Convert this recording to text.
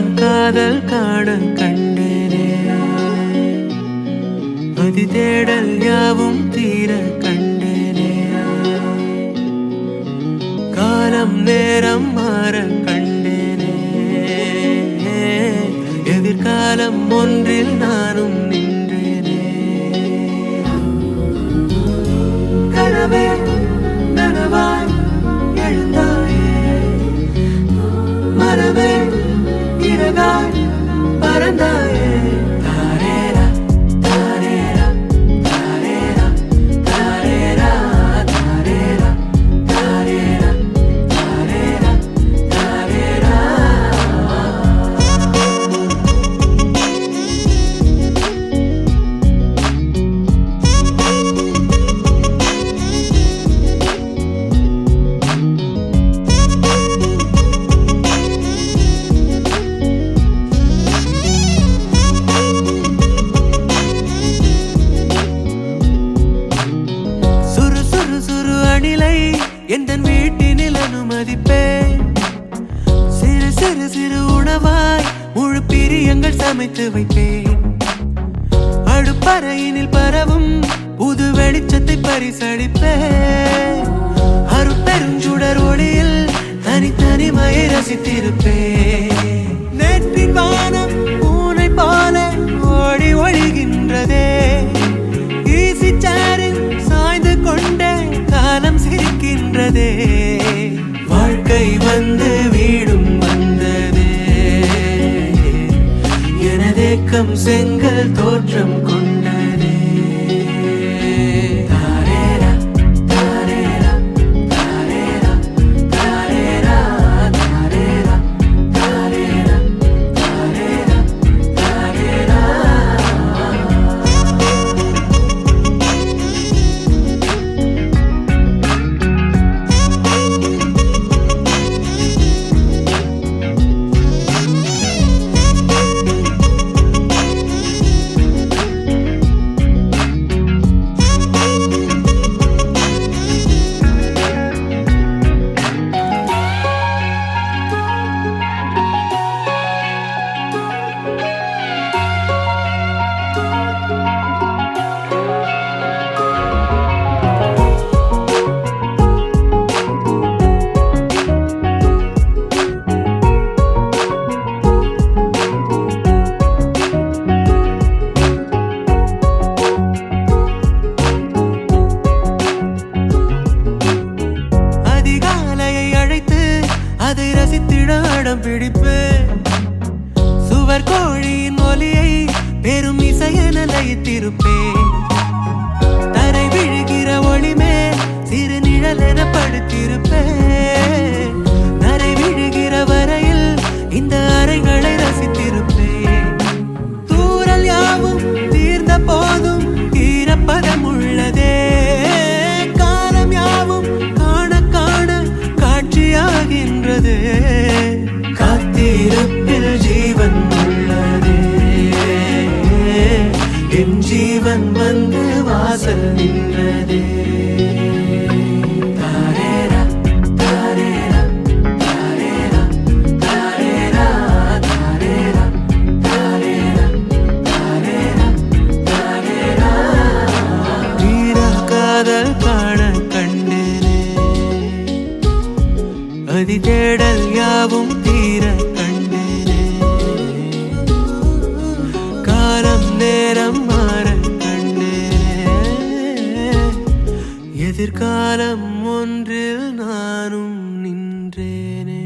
காதல் காண கண்டனே. அதி தேடல் யாவும் தீர கண்டனே. காலம் நேரம் மாற கண்டனே. எதிர்காலம் ஒன்றில் நானும் நின்றேனே. கனவே நனவாய் எழுந்தாயே. மனமே எந்த வீட்டினில் அனுமதிப்பேன். சிறு சிறு சிறு உணவாய் முழு பிரியங்கள் சமைத்து வைப்பேன். அடுப்பறையினில் பரவும் புது வெளிச்சத்தை பரிசளிப்பேன். அருப்பெருஞ்சுடர் ஒளியில் தனித்தனிமையை ரசித்திருப்பேன். செங்கல் தோற்றம் கொண்டு இசையென தரை விழுகிற ஒளி மேல் சிறு நிழல் என படுத்திருப்பேன். தரை விழுகிற வரையில் இந்த அறைகளை ரசித்திருப்பேன். தூரல் யாவும் தீர்ந்த போதும் ஈரப்பதம் உள்ளதே. காலம் யாவும் காண காண காட்சியாகின்றது. காத்திருப்பில் ஜீவன் இறைவன் வந்து வாசல் நின்றதே. அதிதேடல் யாவும் எதிர்காலம் ஒன்றில் நானும் நின்றேனே.